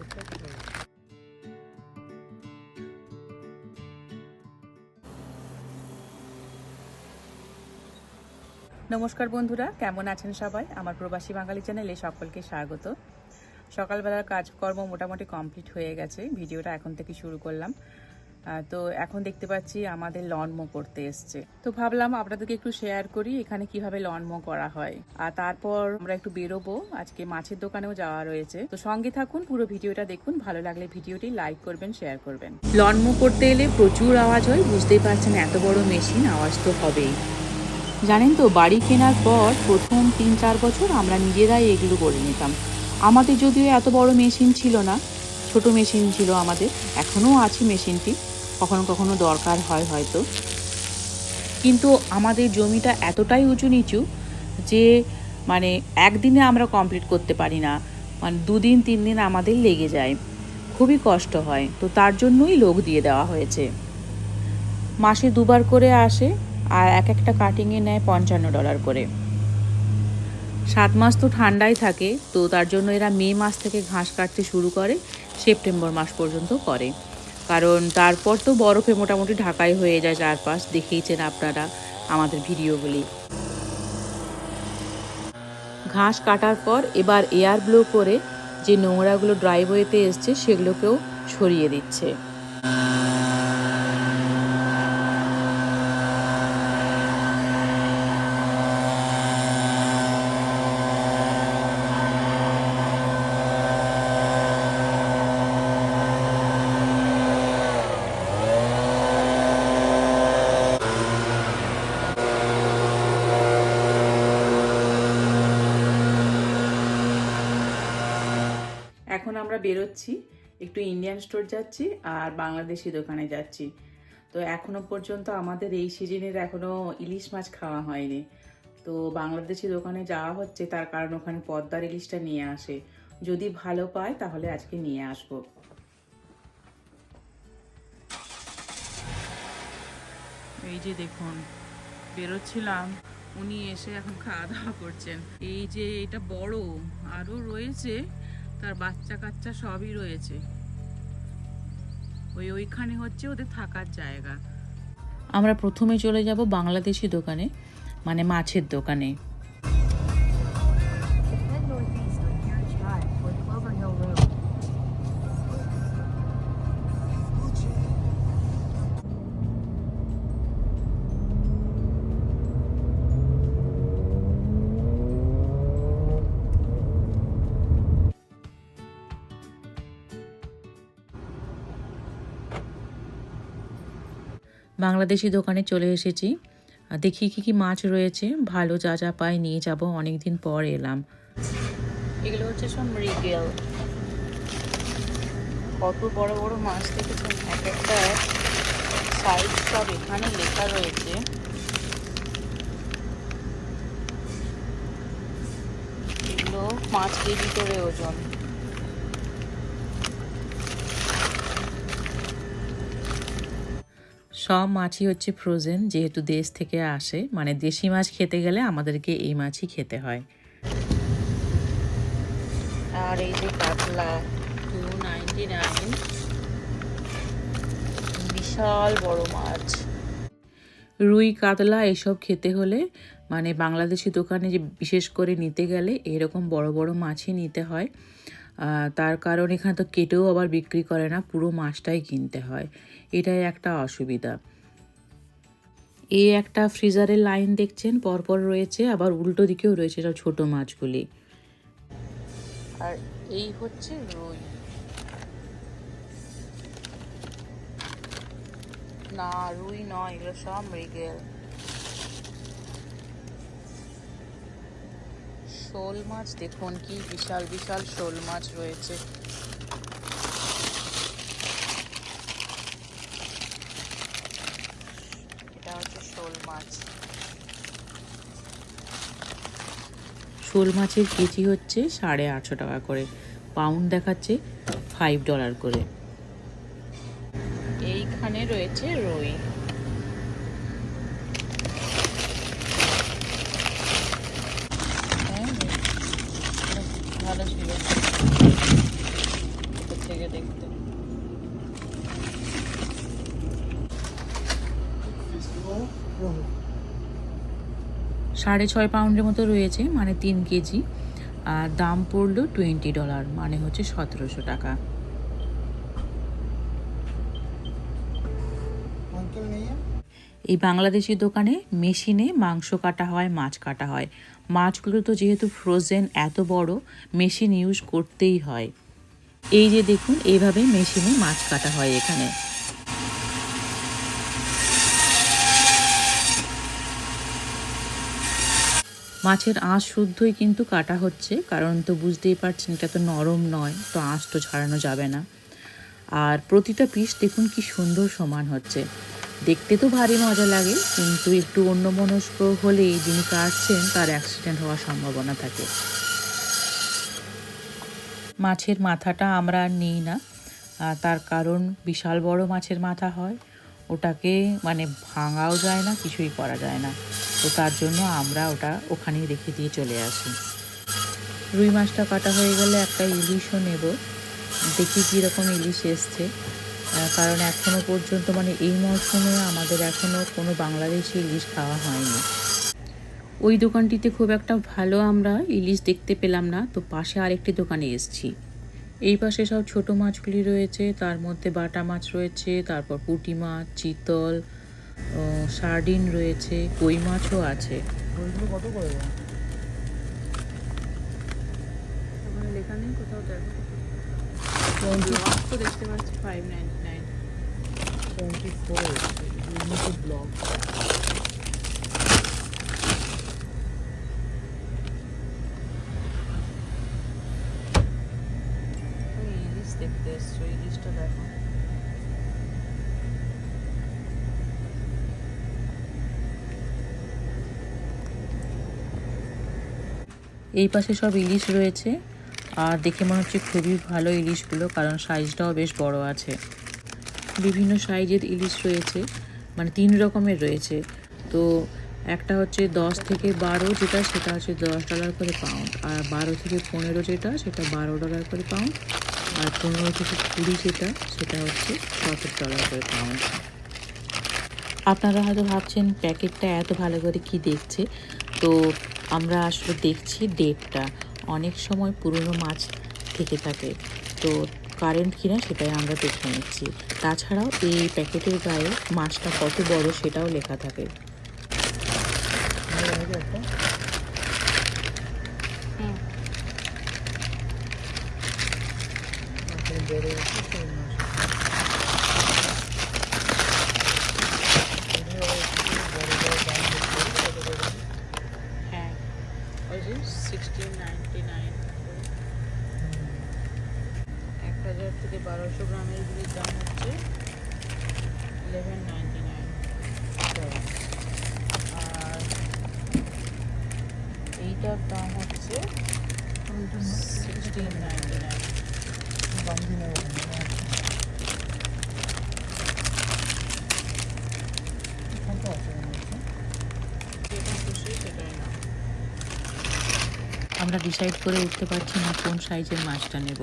নমস্কার বন্ধুরা, কেমন আছেন সবাই? আমার প্রবাসী বাঙালি চ্যানেলে সকলকে স্বাগত। সকালবেলার কাজকর্ম মোটামুটি কমপ্লিট হয়ে গেছে। ভিডিওটা এখন থেকে শুরু করলাম। তো এখন দেখতে পাচ্ছি আমাদের লন মো করতে এসছে। তো ভাবলাম আপনাদেরকে একটু শেয়ার করি এখানে কীভাবে লন মো করা হয়। আর তারপর আমরা একটু বেরোবো। আজকে মাছের দোকানেও যাওয়া রয়েছে। তো সঙ্গে থাকুন, পুরো ভিডিওটা দেখুন। ভালো লাগলে ভিডিওটি লাইক করবেন শেয়ার করবেন। লন মো করতে এলে প্রচুর আওয়াজ হয়। বুঝতেই পারছেন, এত বড় মেশিন আওয়াজ তো হবেই। জানেন তো, বাড়ি কেনার পর প্রথম তিন চার বছর আমরা নিজেরাই এগুলো করে নিতাম। আমাদের যদিও এত বড় মেশিন ছিল না। ছোট মেশিন ছিল আমাদের। এখনও আছে মেশিনটি কখনো কখনো দরকার হয় হয়তো। কিন্তু আমাদের জমিটা এতটাই উঁচু নিচু যে মানে একদিনে আমরা কমপ্লিট করতে পারি না। মানে দুদিন তিন দিন আমাদের লেগে যায়। খুবই কষ্ট হয়। তো তার জন্যই লোক দিয়ে দেওয়া হয়েছে। মাসে দুবার করে আসে আর এক একটা কাটিংয়ে নেয় পঞ্চান্ন ডলার করে। সাত মাস তো ঠান্ডাই থাকে। তো তার জন্য এরা মে মাস থেকে ঘাস কাটতে শুরু করে, সেপ্টেম্বর মাস পর্যন্ত করে। কারণ তারপর তো বরফে মোটামুটি ঢাকাই হয়ে যায় চারপাশ। দেখেইছেন আপনারা আমাদের ভিডিওগুলি। ঘাস কাটার পর এবার এয়ার ব্লো করে যে নোংরাগুলো ড্রাইভওয়েতে এসছে সেগুলোকেও সরিয়ে দিচ্ছে এখন আমরা বেরোচ্ছি, একটু ইন্ডিয়ান স্টোর যাচ্ছি আর বাংলাদেশি দোকানে যাচ্ছি। তো এখনও পর্যন্ত আমাদের এই সিজনের এখনও ইলিশ মাছ খাওয়া হয়নি। তো বাংলাদেশি দোকানে যাওয়া হচ্ছে, তার কারণ ওখানে পদ্মার ইলিশটা নিয়ে আসে। যদি ভালো পায় তাহলে আজকে নিয়ে আসব। এই যে দেখুন, বেরোচ্ছিলাম, উনি এসে এখন খাওয়া দাওয়া করছেন। এই যে এটা বড় আরও রয়েছে। তার বাচ্চা কাচ্চা সবই রয়েছে। ওই ওইখানে হচ্ছে ওদের থাকার জায়গা। আমরা প্রথমে চলে যাব বাংলাদেশি দোকানে মানে মাছের দোকানে। বাংলাদেশি দোকানে চলে এসেছি। দেখি কি কি মাছ রয়েছে। ভালো যা যা পাই নিয়ে যাব। অনেক দিন পর এলাম। এগুলো হচ্ছে সব মৃগেল। কত বড় বড় মাছ দেখেছেন? এক একটা সাইজ সব এখানে লেখা রয়েছে। এগুলো পাঁচ কেজি করে ওজন। সব মাছই হচ্ছে ফ্রোজেন যেহেতু দেশ থেকে আসে। মানে দেশি মাছ খেতে গেলে আমাদেরকে এই মাছই খেতে হয়। আর এই যে কাতলা টু নাইনটি নাইন বিশাল বড় মাছ। রুই কাতলা এসব খেতে হলে মানে বাংলাদেশি দোকানে যে বিশেষ করে নিতে গেলে এরকম বড় বড় মাছই নিতে হয়। তার কারণ এখানে তো কেটেও আবার বিক্রি করে না পুরো মাছটাই কিনতে হয়। এটাই একটা অসুবিধা। এই একটা ফ্রিজারের লাইন দেখছেন, পরপর রয়েছে, আবার উল্টো দিকেও রয়েছে সব ছোট মাছগুলি। আর এই হচ্ছে রুই। না, রুই নয়, এগুলো সব মৃগেল। শোল মাছ, দেখুন কি বিশাল বিশাল শোল মাছ রয়েছে এটা হচ্ছে শোল মাছ শোল মাছের কেজি হচ্ছে সাড়ে আটশো টাকা করে। পাউন্ড দেখাচ্ছে ফাইভ ডলার করে। এইখানে রয়েছে রুই হ্যাঁ, ভালো ছিল দেখতে সাড়ে ছয় পাউন্ডের মতো রয়েছে মানে তিন কেজি। আর দাম পড়ল টোয়েন্টি ডলার মানে হচ্ছে সতেরোশো টাকা। এই বাংলাদেশি দোকানে মেশিনে মাংস কাটা হয় মাছ কাটা হয়। মাছগুলো তো যেহেতু ফ্রোজেন এত বড় মেশিন ইউজ করতেই হয়। এই যে দেখুন এইভাবে মেশিনে মাছ কাটা হয় এখানে। মাছের আঁশ শুদ্ধই কিন্তু কাটা হচ্ছে, কারণ তো বুঝতেই পারছেন এটা তো নরম নয়, তো আঁশ তো ছাড়ানো যাবে না। আর প্রতিটা পিস দেখুন কি সুন্দর সমান হচ্ছে। দেখতে তো ভারী মজা লাগে, কিন্তু একটু অন্যমনস্ক হলে যিনি কাটছেন তার অ্যাক্সিডেন্ট হওয়ার সম্ভাবনা থাকে। মাছের মাথাটা আমরা আর নিই না তার কারণ বিশাল বড় মাছের মাথা হয়, ওটাকে মানে ভাঙাও যায় না, কিছুই করা যায় না। তো তার জন্য আমরা ওটা ওখানেই রেখে দিয়ে চলে আসি। রুই মাছটা কাটা হয়ে গেলে একটা ইলিশও নেব। দেখি কীরকম ইলিশ এসছে। কারণ এখনও পর্যন্ত মানে এই মরশুমে আমাদের এখনও কোনো বাংলাদেশি ইলিশ খাওয়া হয়নি। ওই দোকানটিতে খুব একটা ভালো আমরা ইলিশ দেখতে পেলাম না, তো পাশে আরেকটি দোকানে এসেছি। এই পাশে সব ছোট মাছগুলি রয়েছে, তার মধ্যে বাটা মাছ রয়েছে, তারপর পুঁটি মাছ, চিতল সার্ডিন রয়েছে কই মাছও আছে। কত করে লেখা নেই কোথাও দেখো দেখতে পাচ্ছি five ninety nine twenty four limited block তুমি ইলিশ দেখতে এসছো ইলিশটা দেখো। এই পাশে সব ইলিশ রয়েছে। আর দেখে মনে হচ্ছে খুবই ভালো ইলিশগুলো, কারণ সাইজটাও বেশ বড় আছে। বিভিন্ন সাইজের ইলিশ রয়েছে মানে তিন রকমের রয়েছে। তো একটা হচ্ছে দশ থেকে বারো যেটা, সেটা হচ্ছে দশ ডলার করে পাউন্ড আর বারো থেকে পনেরো যেটা, সেটা বারো ডলার করে পাউন্ড আর পনেরো থেকে কুড়ি যেটা, সেটা হচ্ছে সতেরো ডলার করে পাউন্ড আপনারা হয়তো ভাবছেন, প্যাকেটটা এত ভালো করে কি দেখছে? তো আমরা আসলে দেখছি ডেটটা অনেক সময় পুরনো মাছ থেকে থাকে। তো কারেন্ট কিনা সেটাই আমরা দেখে নিচ্ছি। তাছাড়াও এই প্যাকেটের গায়ে মাছটা কত বড় সেটাও লেখা থাকে। একটা এখন বড় হচ্ছে সেই মাছ। এগুলো বড় বড় দাম হচ্ছে কত করে? হ্যাঁ ওই যে সিক্সটিন নাইনটি নাইন এক হাজার থেকে বারোশো গ্রামের গুলির দাম হচ্ছে ইলেভেন নাইনটি নাইন আর এইটার দাম হচ্ছে সিক্সটিন নাইন দাম দিয়ে নেব না। কত আছে মনে হচ্ছে? যেটা খুশি সেটাই না আমরা ডিসাইড করে উঠতে পারছি না কোন সাইজের মাছটা নেব।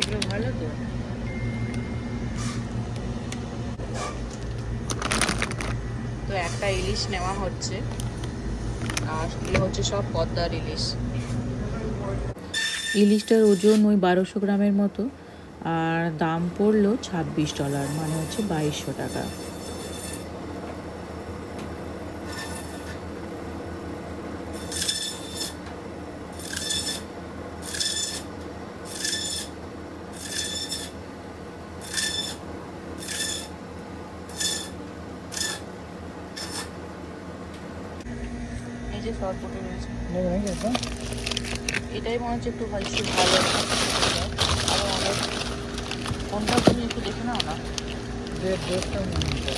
এগুলো ভালো তো তো একটা ইলিশ নেওয়া হচ্ছে আর এগুলো হচ্ছে সব পদ্মার ইলিশ। ইলিশটার ওজন ওই বারোশো গ্রামের মতো। আর দাম পড়ল ছাব্বিশ ডলার মানে হচ্ছে বাইশশো টাকা। এই যে রয়েছে? এটাই মনে হচ্ছে একটু ভালো। কোনটা তুমি একটু দেখে নাও না রেড রেডটা মনে হচ্ছে।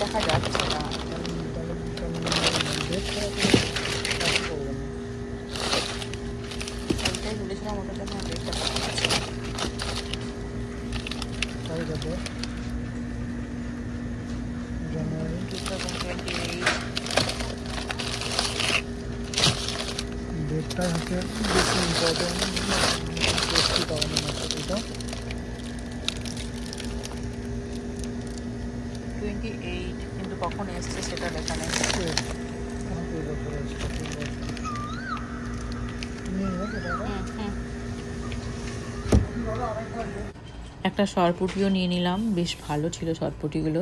দেখা যাচ্ছে না তাহলে রেড ছাড়া তো কাজ করবে না। ওইটাই বলেছিলাম ওটা দেখো ডেটটা দেখা যাচ্ছে না। তাহলে কত? জানুয়ারি ডেটটা হচ্ছে বেশি ইম্পর্টেন্ট বেশি পাওয়া যাচ্ছে এটা টোয়েন্টি এইট কিন্তু কখন এসছে সেটা একটা সরপুটিও নিয়ে নিলাম, বেশ ভালো ছিল সরপুটিগুলো।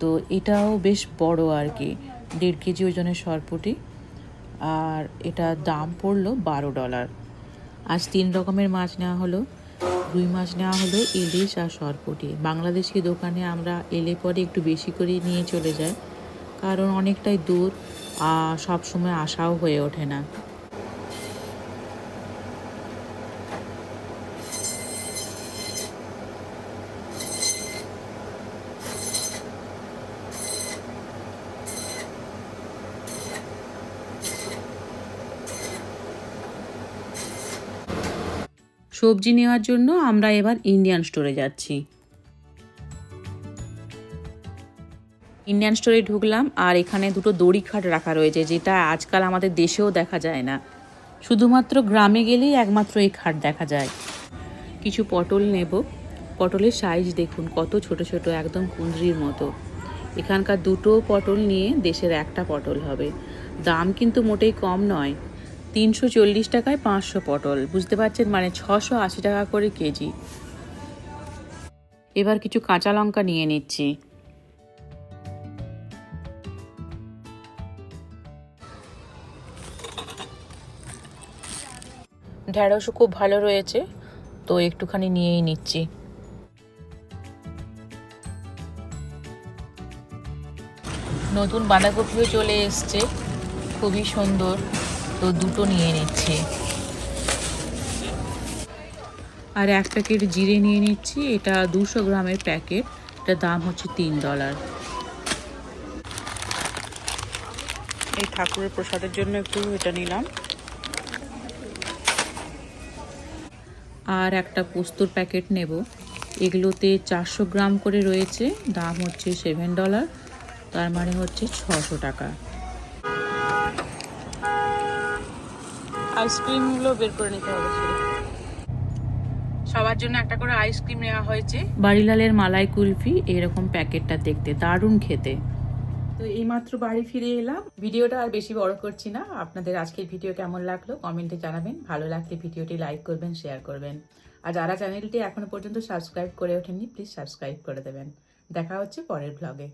তো এটাও বেশ বড় আর কি, দেড় কেজি ওজনের সরপুটি। আর এটা দাম পড়ল বারো ডলার। আজ তিন রকমের মাছ নেওয়া হলো। রুই মাছ নেওয়া হলো ইলিশ আর সরপুটি। বাংলাদেশি দোকানে আমরা এলে পরে একটু বেশি করে নিয়ে চলে যাই, কারণ অনেকটাই দূর, আর সবসময় আসাও হয়ে ওঠে না। সবজি নেওয়ার জন্য আমরা এবার ইন্ডিয়ান স্টোরে যাচ্ছি। ইন্ডিয়ান স্টোরে ঢুকলাম আর এখানে দুটো দড়ি খাট রাখা রয়েছে, যেটা আজকাল আমাদের দেশেও দেখা যায় না। শুধুমাত্র গ্রামে গেলেই একমাত্র এই খাট দেখা যায়। কিছু পটল নেব। পটলের সাইজ দেখুন, কত ছোট ছোট, একদম কুঁদরির মতো। এখানকার দুটো পটল নিয়ে দেশের একটা পটল হবে। দাম কিন্তু মোটেই কম নয়। তিনশো চল্লিশ টাকায় পাঁচশো পটল। বুঝতে পারছেন? মানে ছশো আশি টাকা করে কেজি। এবার কিছু কাঁচা লঙ্কা নিয়ে নিচ্ছি। ঢ্যাঁড়সও খুব ভালো রয়েছে, তো একটুখানি নিয়েই নিচ্ছি। নতুন বাঁধাকপিও চলে এসছে, খুবই সুন্দর। তো দুটো নিয়ে নিচ্ছি। আর এক প্যাকেট জিরে নিয়ে নিচ্ছি এটা দুশো গ্রামের প্যাকেট এটার দাম হচ্ছে তিন ডলার। এই ঠাকুরের প্রসাদের জন্য একটু এটা নিলাম। আর একটা পোস্তর প্যাকেট নেব। এগুলোতে চারশো গ্রাম করে রয়েছে দাম হচ্ছে সেভেন ডলার তার মানে হচ্ছে ছশো টাকা। আইসক্রিমগুলো বের করে নিতে হবে সবার জন্য একটা করে আইসক্রিম নেওয়া হয়েছে। বাড়িলালের মালাই কুলফি এরকম প্যাকেটটা দেখতে দারুণ খেতে। তো এইমাত্র বাড়ি ফিরে এলাম। ভিডিওটা আর বেশি বড় করছি না। আপনাদের আজকের ভিডিও কেমন লাগল কমেন্টে জানাবেন। ভালো লাগলে ভিডিওটি লাইক করবেন শেয়ার করবেন। আর যারা চ্যানেলটি এখনও পর্যন্ত সাবস্ক্রাইব করে ওঠেননি প্লিজ সাবস্ক্রাইব করে দেবেন। দেখা হচ্ছে পরের ব্লগে